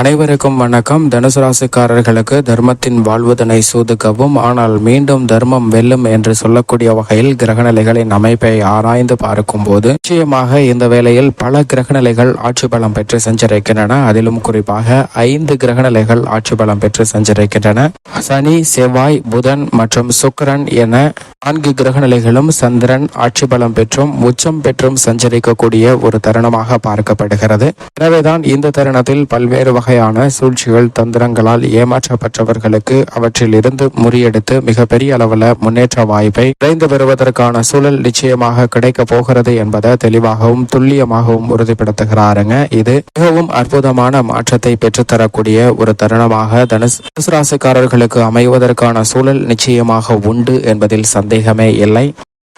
அனைவருக்கும் வணக்கம். தனுசு ராசிக்காரர்களுக்கு தர்மத்தின் வாழ்வதனை சூதுக்கவும் ஆனால் மீண்டும் தர்மம் வெல்லும் என்று சொல்லக்கூடிய வகையில் கிரகநிலைகளின் அமைப்பை ஆராய்ந்து பார்க்கும்போது நிச்சயமாக இந்த வேளையில் பல கிரகநிலைகள் ஆட்சி பலம் பெற்று சஞ்சரிக்கின்றன. அதிலும் குறிப்பாக ஐந்து கிரகநிலைகள் ஆட்சி பலம் பெற்று சஞ்சரிக்கின்றன. சனி செவ்வாய் புதன் மற்றும் சுக்கிரன் என நான்கு கிரகநிலைகளும் சந்திரன் ஆட்சி பலம் பெற்றும் உச்சம் பெற்றும் சஞ்சரிக்கக்கூடிய ஒரு தருணமாக பார்க்கப்படுகிறது. எனவேதான் இந்த தருணத்தில் பல்வேறு வகையான சூழ்ச்சிகள் தந்திரங்களால் ஏமாற்றப்பட்டவர்களுக்கு அவற்றில் இருந்து முறியெடுத்து மிகப்பெரிய அளவில் முன்னேற்ற வாய்ப்பை விரைந்து பெறுவதற்கான சூழல் நிச்சயமாக கிடைக்க போகிறது என்பதை தெளிவாகவும் துல்லியமாகவும் உறுதிப்படுத்துகிறாருங்க. இது மிகவும் அற்புதமான மாற்றத்தை பெற்றுத்தரக்கூடிய ஒரு தருணமாக தனுசு தனுசு ராசிக்காரர்களுக்கு அமைவதற்கான சூழல் நிச்சயமாக உண்டு என்பதில் சந்தேகமே இல்லை.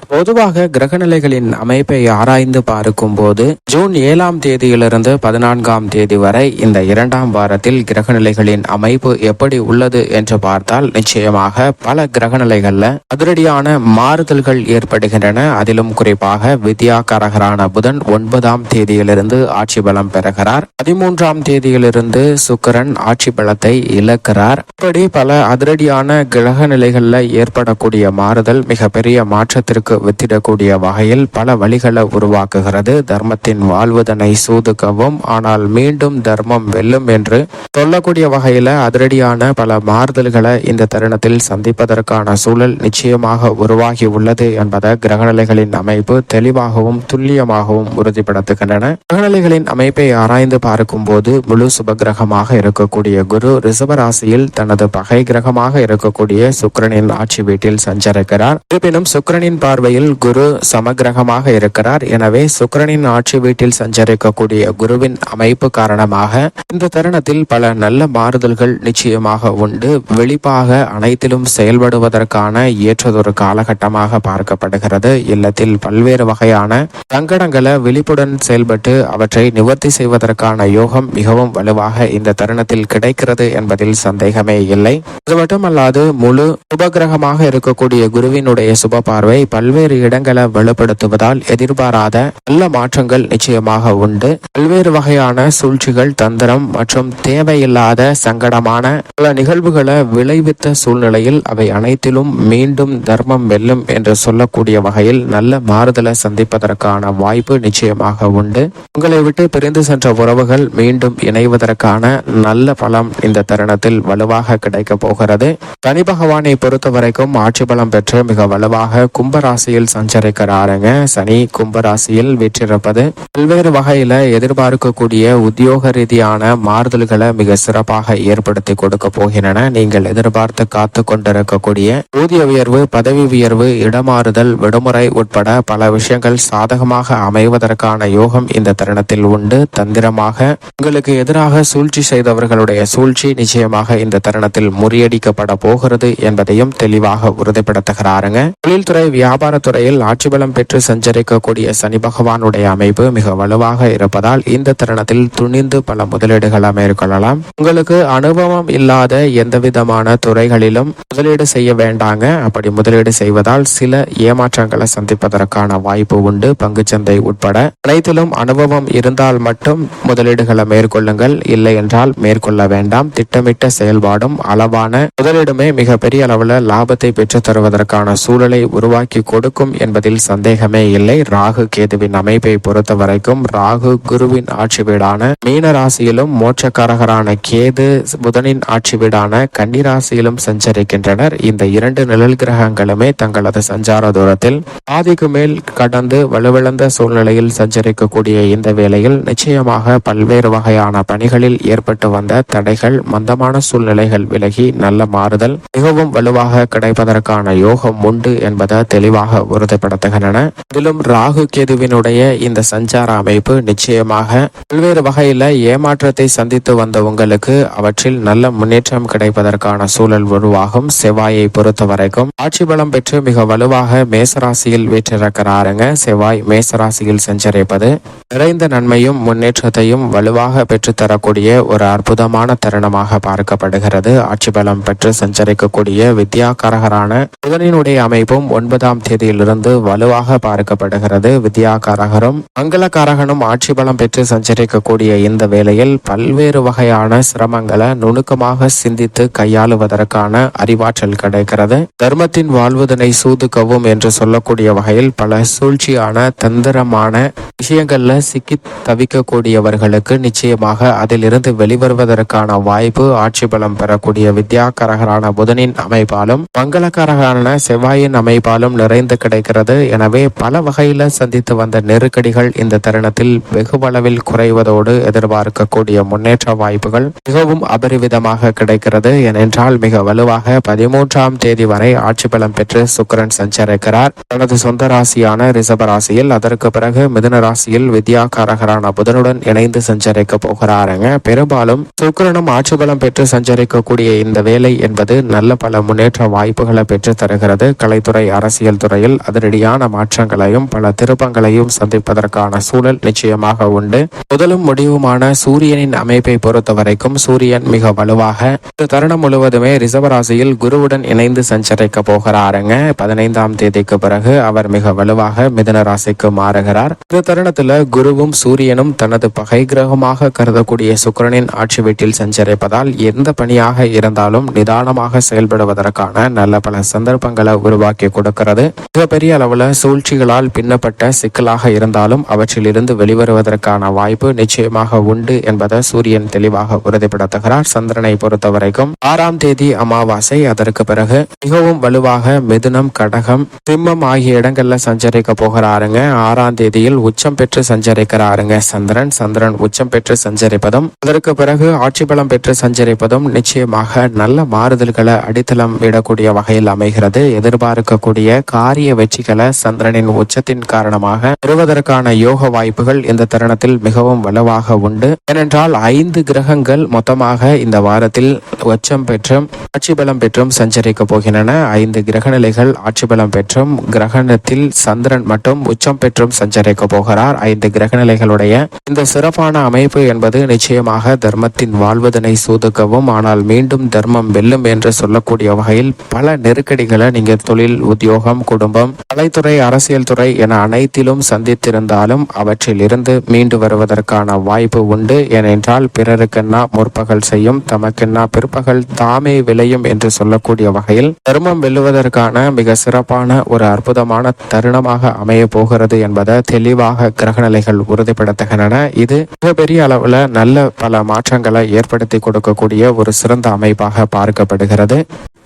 பொதுவாக கிரகநிலைகளின் அமைப்பை ஆராய்ந்து பார்க்கும்போது ஜூன் ஏழாம் தேதியிலிருந்து பதினான்காம் தேதி வரை இந்த இரண்டாம் வாரத்தில் கிரகநிலைகளின் அமைப்பு எப்படி உள்ளது என்று பார்த்தால் நிச்சயமாக பல கிரகநிலைகள்ல அதிரடியான மாறுதல்கள் ஏற்படுகின்றன. அதிலும் குறிப்பாக வித்யா கரகரான புதன் ஒன்பதாம் தேதியிலிருந்து ஆட்சி பலம் பெறுகிறார். பதிமூன்றாம் தேதியிலிருந்து சுக்கரன் ஆட்சி பலத்தை இழக்கிறார். இப்படி பல அதிரடியான கிரக நிலைகள்ல ஏற்படக்கூடிய மாறுதல் மிகப்பெரிய மாற்றத்திற்கு வித்திடக்கூடிய வகையில் பல வழிகளை உருவாக்குகிறது. தர்மத்தின் வாழ்வதனை சூதுக்கவும் ஆனால் மீண்டும் தர்மம் வெல்லும் என்று சொல்லக்கூடிய வகையில அதிரடியான பல மாறுதல்களை இந்த தருணத்தில் சந்திப்பதற்கான சூழல் நிச்சயமாக உருவாகி உள்ளது என்பதை கிரகநிலைகளின் அமைப்பு தெளிவாகவும் துல்லியமாகவும் உறுதிப்படுத்துகின்றன. கிரகநிலைகளின் அமைப்பை ஆராய்ந்து பார்க்கும்போது முழு சுபகிரகமாக இருக்கக்கூடிய குரு ரிஷபராசியில் தனது பகை கிரகமாக இருக்கக்கூடிய சுக்கிரனின் ஆட்சி வீட்டில் சஞ்சரிக்கிறார். இருப்பினும் சுக்கிரனின் பார்வையில் குரு சமகிரகமாக இருக்கிறார். எனவே சுக்கரனின் ஆட்சி வீட்டில் சஞ்சரிக்கக்கூடிய குருவின் அமைப்பு காரணமாக இந்த தருணத்தில் பல நல்ல மாறுதல்கள் நிச்சயமாக உண்டு. வெளிப்பாக அனைத்திலும் செயல்படுவதற்கான ஏற்றதொரு காலகட்டமாக பார்க்கப்படுகிறது. இல்லத்தில் பல்வேறு வகையான சங்கடங்களை விழிப்புடன் செயல்பட்டு அவற்றை நிவர்த்தி செய்வதற்கான யோகம் மிகவும் வலுவாக இந்த தருணத்தில் கிடைக்கிறது என்பதில் சந்தேகமே இல்லை. அது மட்டுமல்லாது முழு சுபகிரகமாக இருக்கக்கூடிய குருவினுடைய சுப பார்வை பல பல்வேறு இடங்களை வலுப்படுத்துவதால் எதிர்பாராத நல்ல மாற்றங்கள் நிச்சயமாக உண்டு. பல்வேறு வகையான சூழ்ச்சிகள் தந்திரம் மற்றும் தேவையில்லாத சங்கடமான பல நிகழ்வுகளை விளைவித்த சூழ்நிலையில் அவை அனைத்திலும் மீண்டும் தர்மம் வெல்லும் என்று சொல்லக்கூடிய வகையில் நல்ல மாறுதலை சந்திப்பதற்கான வாய்ப்பு நிச்சயமாக உண்டு. உங்களை விட்டு பிரிந்து சென்ற உறவுகள் மீண்டும் இணைவதற்கான நல்ல பலம் இந்த தருணத்தில் வலுவாக கிடைக்க போகிறது. சனி பகவானை பொறுத்த வரைக்கும் ஆட்சி பலம் பெற்று மிக வலுவாக கும்பரா கும்பராசியில் சஞ்சரிக்கிறாருங்க. சனி கும்ப ராசியில் வீற்றிருப்பது பல்வேறு வகையில எதிர்பார்க்கக்கூடிய உத்தியோக ரீதியான மாறுதல்களை மிக சிறப்பாக ஏற்படுத்தி கொடுக்க போகின்றன. நீங்கள் எதிர்பார்த்து காத்து கொண்டிருக்கக்கூடிய ஊதிய உயர்வு பதவி உயர்வு இடமாறுதல் விடுமுறை உட்பட பல விஷயங்கள் சாதகமாக அமைவதற்கான யோகம் இந்த தருணத்தில் உண்டு. தந்திரமாக உங்களுக்கு எதிராக சூழ்ச்சி செய்தவர்களுடைய சூழ்ச்சி நிச்சயமாக இந்த தருணத்தில் முறியடிக்கப்பட போகிறது என்பதையும் தெளிவாக உறுதிப்படுத்துகிறாருங்க. தொழில்துறை வியாபாரத்துறையில் ஆட்சி பலம் பெற்று சஞ்சரிக்கக்கூடிய சனி பகவானுடைய அமைப்பு மிக வலுவாக இருப்பதால் இந்த தருணத்தில் துணிந்து பல முதலீடுகளை மேற்கொள்ளலாம். உங்களுக்கு அனுபவம் இல்லாத எந்த விதமான துறைகளிலும் முதலீடு செய்ய வேண்டாங்க. அப்படி முதலீடு செய்வதால் சில ஏமாற்றங்களை சந்திப்பதற்கான வாய்ப்பு உண்டு. பங்குச்சந்தை உட்பட அனைத்திலும் அனுபவம் இருந்தால் மட்டும் முதலீடுகளை மேற்கொள்ளுங்கள். இல்லை என்றால் மேற்கொள்ள வேண்டாம். திட்டமிட்ட செயல்பாடும் அளவான முதலீடுமே மிகப்பெரிய அளவில் லாபத்தை பெற்றுத் தருவதற்கான சூழலை உருவாக்கி கொடுக்கும் என்பதில் சந்தேகமே இல்லை. ராகு கேதுவின் அமைப்பை பொறுத்த வரைக்கும் ராகு குருவின் ஆட்சி வீடான மீன ராசியிலும் மோட்சக்காரகரான கேது புதனின் ஆட்சி வீடான கன்னிராசியிலும் சஞ்சரிக்கின்றனர். இந்த இரண்டு நிழல் கிரகங்களுமே தங்களது சஞ்சார தூரத்தில் பாதிக்கு மேல் கடந்து வலுவிழந்த சூழ்நிலையில் சஞ்சரிக்கக்கூடிய இந்த வேளையில் நிச்சயமாக பல்வேறு வகையான பணிகளில் ஏற்பட்டு வந்த தடைகள் மந்தமான சூழ்நிலைகள் விலகி நல்ல மாறுதல் மிகவும் வலுவாக கிடைப்பதற்கான யோகம் உண்டு என்பதை தெளிவாக உறுதிப்படுத்துகின்றன. அதிலும் ராகு கேதுவினுடைய இந்த சஞ்சார அமைப்பு நிச்சயமாக பல்வேறு வகையில ஏமாற்றத்தை சந்தித்து வந்த உங்களுக்கு அவற்றில் நல்ல முன்னேற்றம் கிடைப்பதற்கான சூழல் உருவாகும். செவ்வாயை பொறுத்த வரைக்கும் ஆட்சி பலம் பெற்று மிக வலுவாக மேசராசியில் வீற்றிருக்கிறாருங்க. செவ்வாய் மேசராசியில் சஞ்சரிப்பது நிறைந்த நன்மையும் முன்னேற்றத்தையும் வலுவாக பெற்றுத்தரக்கூடிய ஒரு அற்புதமான தருணமாக பார்க்கப்படுகிறது. ஆட்சி பலம் பெற்று சஞ்சரிக்கக்கூடிய வித்யாகரகரான புதனினுடைய அமைப்பும் ஒன்பதாம் தேதி தேதியிலிருந்து வலுவாக பார்க்கப்படுகிறது. வித்யாகாரகரும் மங்களகாரகனும் ஆட்சி பலம் பெற்று சஞ்சரிக்கக்கூடிய இந்த வேளையில் பல்வேறு வகையான சிரமங்களை நுணுக்கமாக சிந்தித்து கையாளுவதற்கான அறிவாற்றல் கிடைக்கிறது. தர்மத்தின் வாழ்வதனை சூதுக்கவும் என்று சொல்லக்கூடிய வகையில் பல சூழ்ச்சியான தந்திரமான விஷயங்கள்ல சிக்கி தவிக்கக்கூடியவர்களுக்கு நிச்சயமாக அதிலிருந்து வெளிவருவதற்கான வாய்ப்பு ஆட்சி பலம் பெறக்கூடிய வித்யாகரகரான புதனின் அமைப்பாலும் மங்களகரகரான செவ்வாயின் அமைப்பாலும் நிறைந்து கிடைக்கிறது. எனவே பல வகையில் சந்தித்து வந்த நெருக்கடிகள் இந்த தருணத்தில் வெகுவளவில் குறைவதோடு எதிர்பார்க்கக்கூடிய முன்னேற்ற வாய்ப்புகள் மிகவும் அபரிவிதமாக கிடைக்கிறது. ஏனென்றால் மிக வலுவாக பதிமூன்றாம் தேதி வரை ஆட்சி பலம் பெற்று சுக்கிரன் சஞ்சரிக்கிறார். தனது சொந்த ராசியான ரிசப ராசியில் அதற்கு பிறகு மிதுன ராசியில் வித்யாகாரகரான புதனுடன் இணைந்து சஞ்சரிக்க போகிறாருங்க பெரும்பாலும் சுக்கிரனும் ஆட்சி பலம் பெற்று சஞ்சரிக்கக்கூடிய இந்த வேலை என்பது நல்ல பல முன்னேற்ற வாய்ப்புகளை பெற்று தருகிறது. கலைத்துறை அரசியல் துறையில் அதிரடியான மாற்றங்களையும் பல திருப்பங்களையும் சந்திப்பதற்கான சூழல் நிச்சயமாக உண்டு. முதலும் முடிவுமான சூரியனின் அமைப்பை பொறுத்த வரைக்கும் சூரியன் மிக வலுவாக இந்த தருணம் முழுவதுமே ரிசவராசியில் குருவுடன் இணைந்து சஞ்சரிக்க போகிறாருங்க. பதினைந்தாம் தேதிக்கு பிறகு அவர் மிக வலுவாக மிதன ராசிக்கு மாறுகிறார். இந்த தருணத்துல குருவும் சூரியனும் தனது பகை கிரகமாக கருதக்கூடிய சுக்கிரனின் ஆட்சி வீட்டில் சஞ்சரிப்பதால் எந்த பணியாக இருந்தாலும் நிதானமாக செயல்படுவதற்கான நல்ல பல சந்தர்ப்பங்களை உருவாக்கி கொடுக்கிறது. மிகப்பெரிய அளவில் சூழ்ச்சிகளால் பின்னப்பட்ட சிக்கலாக இருந்தாலும் அவற்றிலிருந்து வெளிவருவதற்கான வாய்ப்பு நிச்சயமாக உண்டு என்பதை சூரியன் தெளிவாக உறுதிப்படுத்துகிறார். சந்திரனை பொறுத்த வரைக்கும் ஆறாம் தேதி அமாவாசை. அதற்கு பிறகு மிகவும் வலுவாக மிதுனம் கடகம் சிம்மம் ஆகிய இடங்கள்ல சஞ்சரிக்க போகிறாருங்க. ஆறாம் தேதியில் உச்சம் பெற்று சஞ்சரிக்கிறாருங்க சந்திரன். சந்திரன் உச்சம் பெற்று சஞ்சரிப்பதும் அதற்கு பிறகு ஆட்சி பலம் பெற்று சஞ்சரிப்பதும் நிச்சயமாக நல்ல மாறுதல்களை அடித்தளம் விடக்கூடிய வகையில் அமைகிறது. எதிர்பார்க்கக்கூடிய கா ஆரிய வெற்றிகளை சந்திரனின் உச்சத்தின் காரணமாக பெறுவதற்கான யோக வாய்ப்புகள் இந்த தருணத்தில் மிகவும் வலுவாக உண்டு. ஏனென்றால் ஐந்து கிரகங்கள் மொத்தமாக இந்த வாரத்தில் உச்சம் பெற்றும் ஆட்சி பலம் பெற்றும் சஞ்சரிக்க போகின்றன. ஐந்து கிரக நிலைகள் ஆட்சி பலம் பெற்றும் கிரகணத்தில் சந்திரன் மட்டும் உச்சம் பெற்றும் சஞ்சரிக்க போகிறார். ஐந்து கிரக நிலைகளுடைய இந்த சிறப்பான அமைப்பு என்பது நிச்சயமாக தர்மத்தின் வாழ்வதனை சூதுக்கவும் ஆனால் மீண்டும் தர்மம் வெல்லும் என்று சொல்லக்கூடிய வகையில் பல நெருக்கடிகளை நீங்கள் தொழில் உத்தியோகம் குடும்பம் கலைத்துறை அரசியல் துறை என அனைத்திலும் சந்தித்திருந்தாலும் அவற்றில் இருந்து மீண்டு வருவதற்கான வாய்ப்பு உண்டு. ஏனென்றால் பிறருக்கென்னா முற்பகல் செய்யும் தமக்கென்னா பிற்பகல் தாமே விளையும் என்று சொல்லக்கூடிய வகையில் தர்மம் வெல்லுவதற்கான மிக சிறப்பான ஒரு அற்புதமான தருணமாக அமைய போகிறது என்பதை தெளிவாக கிரகநிலைகள் உறுதிப்படுத்துகின்றன. இது மிகப்பெரிய அளவுல நல்ல பல மாற்றங்களை ஏற்படுத்தி கொடுக்கக்கூடிய ஒரு சிறந்த அமைப்பாக பார்க்கப்படுகிறது.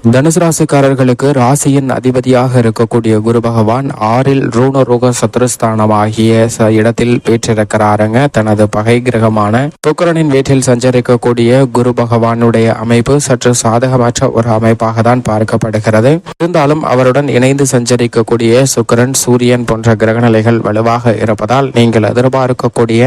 தனுசு ராசிக்காரர்களுக்கு ராசியின் அதிபதியாக இருக்கக்கூடிய குரு பகவான் ஆறில் ரூணரோக சத்ருஸ்தானம் ஆகிய இடத்தில் வீற்றிருக்கிறாருங்க தனது பகை கிரகமான சுக்கிரனின் வீட்டில் சஞ்சரிக்கக்கூடிய குரு பகவானுடைய அமைப்பு சற்று சாதகமற்ற ஒரு அமைப்பாக தான் பார்க்கப்படுகிறது. இருந்தாலும் அவருடன் இணைந்து சஞ்சரிக்கக்கூடிய சுக்கிரன் சூரியன் போன்ற கிரகநிலைகள் வலுவாக இருப்பதால் நீங்கள் எதிர்பார்க்கக்கூடிய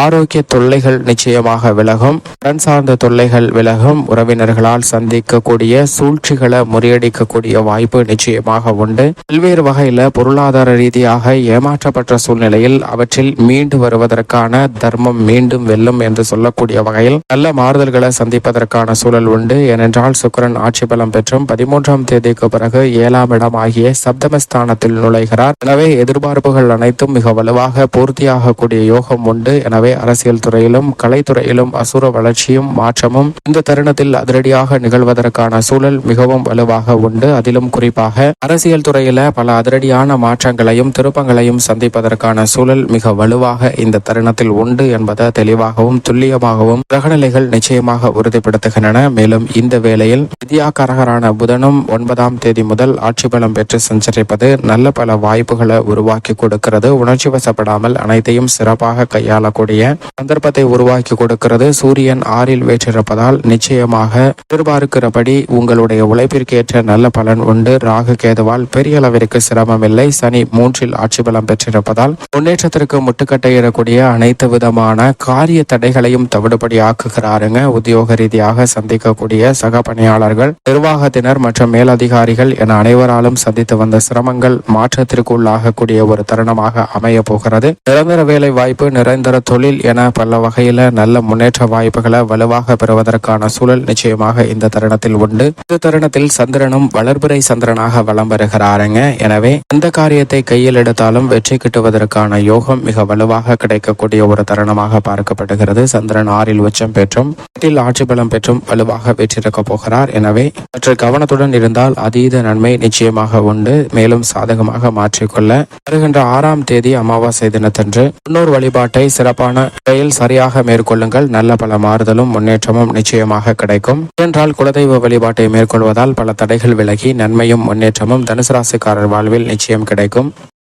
ஆரோக்கிய தொல்லைகள் நிச்சயமாக விலகும். கடன் சார்ந்த தொல்லைகள் விலகும். உறவினர்களால் சந்திக்கக்கூடிய சூழ்ச்சி சூழ்ச்சிகளை முறியடிக்கக்கூடிய வாய்ப்பு நிச்சயமாக உண்டு. பல்வேறு வகையில பொருளாதார ரீதியாக ஏமாற்றப்பட்ட சூழ்நிலையில் அவற்றில் மீண்டு வருவதற்கான தர்மம் மீண்டும் வெல்லும் என்று சொல்லக்கூடிய வகையில் நல்ல மாறுதல்களை சந்திப்பதற்கான சூழல் உண்டு. ஏனென்றால் சுக்கரன் ஆட்சி பலம் பெற்றும் பதிமூன்றாம் தேதிக்கு பிறகு ஏழாம் இடம் ஆகிய சப்தமஸ்தானத்தில் நுழைகிறார். எனவே எதிர்பார்ப்புகள் அனைத்தும் மிக வலுவாக பூர்த்தியாகக்கூடிய யோகம் உண்டு. எனவே அரசியல் துறையிலும் கலைத்துறையிலும் அசுர வளர்ச்சியும் மாற்றமும் இந்த தருணத்தில் அதிரடியாக நிகழ்வதற்கான சூழல் மிக மிகவும் வலுவாக உண்டு. அதிலும் குறிப்பாக அரசியல் துறையில பல அதிரடியான மாற்றங்களையும் திருப்பங்களையும் சந்திப்பதற்கான சூழல் மிக வலுவாக இந்த தருணத்தில் உண்டு என்பதை தெளிவாகவும் துல்லியமாகவும் கிரகநிலைகள் நிச்சயமாக உறுதிப்படுத்துகின்றன. மேலும் இந்த வேளையில் வித்யாகாரகரான புதனும் ஒன்பதாம் தேதி முதல் ஆட்சி பலம் பெற்று சஞ்சரிப்பது நல்ல பல வாய்ப்புகளை உருவாக்கி கொடுக்கிறது. உணர்ச்சி வசப்படாமல் அனைத்தையும் சிறப்பாக கையாளக்கூடிய சந்தர்ப்பத்தை உருவாக்கி கொடுக்கிறது. சூரியன் ஆறில் வேற்றிருப்பதால் நிச்சயமாக எதிர்பார்க்கிறபடி உங்களுடைய உழைப்பிற்கேற்ற நல்ல பலன் உண்டு. ராகு கேதுவால் பெரிய அளவிற்கு சிரமம் இல்லை சனி மூன்றில் ஆட்சி பலம் பெற்றிருப்பதால் முன்னேற்றத்திற்கு முட்டுக்கட்டையிடக்கூடிய அனைத்து விதமான காரிய தடைகளையும் தவிடுபடி ஆக்குகிறாருங்க. உத்தியோக ரீதியாக சந்திக்கக்கூடிய சக பணியாளர்கள் நிர்வாகத்தினர் மற்றும் மேலதிகாரிகள் என அனைவராலும் சந்தித்து வந்த சிரமங்கள் மாற்றத்திற்கு உள்ளாகக்கூடிய ஒரு தருணமாக அமைய போகிறது. நிரந்தர வேலை வாய்ப்பு நிரந்தர தொழில் என பல வகையில நல்ல முன்னேற்ற வாய்ப்புகளை வலுவாக பெறுவதற்கான சூழல் நிச்சயமாக இந்த தருணத்தில் உண்டு. இந்த தருணம் லக்னத்தில் சந்திரனும் வளர்பிறை சந்திரனாக வலம் வருகிறாருங்க. எனவே எந்த காரியத்தை கையில் எடுத்தாலும் வெற்றி கிட்டுவதற்கான யோகம் மிக வலுவாக கிடைக்கக்கூடிய ஒரு தருணமாக பார்க்கப்படுகிறது. சந்திரன் ஆறில் உச்சம் பெற்றும் எட்டில் ஆட்சி பலம் பெற்றும் வலுவாக வெற்றிருக்க போகிறார். எனவே சற்று கவனத்துடன் இருந்தால் அதீத நன்மை நிச்சயமாக உண்டு. மேலும் சாதகமாக மாற்றிக்கொள்ள வருகின்ற ஆறாம் தேதி அமாவாசை தினத்தன்று முன்னோர் வழிபாட்டை சிறப்பான முறையில் சரியாக மேற்கொள்ளுங்கள். நல்ல பல மாறுதலும் முன்னேற்றமும் நிச்சயமாக கிடைக்கும். என்றால் குலதெய்வ வழிபாட்டை மேற்கொள்வது மேற்கொள்வதால் பல தடைகள் விலகி நன்மையும் முன்னேற்றமும் தனுசு ராசிக்காரர் வாழ்வில் நிச்சயம் கிடைக்கும்.